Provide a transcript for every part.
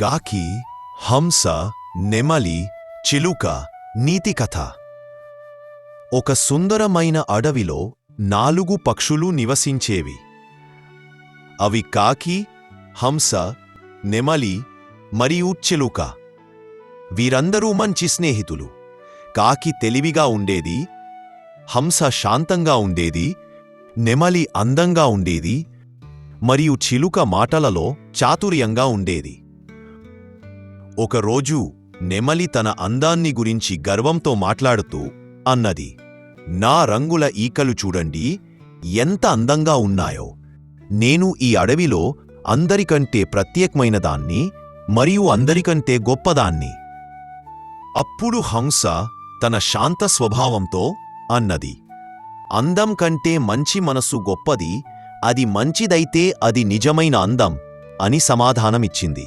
కాకి హంస నెమలి చిలుక నీతి కథ ఒక సుందరమైన అడవిలో నాలుగు పక్షులు నివసించేవి. అవి కాకి హంస నెమలి మరియు చిలుక. వీరందరూ మంచి స్నేహితులు. కాకి తెలివిగా ఉండేది హంస శాంతంగా ఉండేది నెమలి అందంగా ఉండేది మరియు చిలుక మాటలలో చాతుర్యంగా ఉండేది. ఒకరోజు నెమలి తన అందాన్ని గురించి గర్వంతో మాట్లాడుతూ అన్నది నా రంగుల ఈకలు చూడండి ఎంత అందంగా ఉన్నాయో. నేను ఈ అడవిలో అందరికంటే ప్రత్యేకమైన దాన్ని మరియు అందరికంటే గొప్పదాన్ని. అప్పుడు హంస తన శాంత స్వభావంతో అన్నది అందం కంటే మంచి మనస్సు గొప్పది అది మంచిదైతే అది నిజమైన అందం అని సమాధానమిచ్చింది.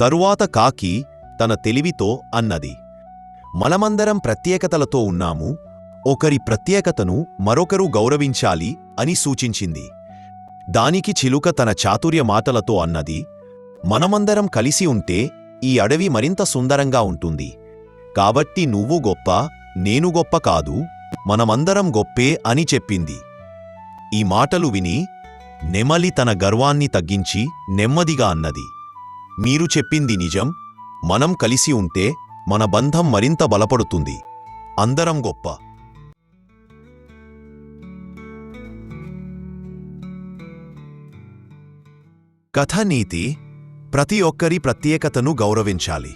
తరువాత కాకి తన తెలివితో అన్నది మనమందరం ప్రత్యేకతలతో ఉన్నాము ఒకరి ప్రత్యేకతను మరొకరు గౌరవించాలి అని సూచించింది. దానికి చిలుక తన చాతుర్య మాటలతో అన్నది మనమందరం కలిసి ఉంటే ఈ అడవి మరింత సుందరంగా ఉంటుంది. కాబట్టి నువ్వు గొప్ప నేను గొప్ప కాదు మనమందరం గొప్పే అని చెప్పింది. ఈ మాటలు విని నెమలి తన గర్వాన్ని తగ్గించి నెమ్మదిగా అన్నది మీరు చెప్పింది నిజం మనం కలిసి ఉంటే మన బంధం మరింత బలపడుతుంది. అందరం గొప్ప. కథ నీతి ప్రతి ఒక్కరి ప్రత్యేకతను గౌరవించాలి.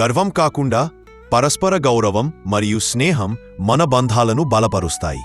గర్వం కాకుండా పరస్పర గౌరవం మరియు స్నేహం మన బంధాలను బలపరుస్తాయి.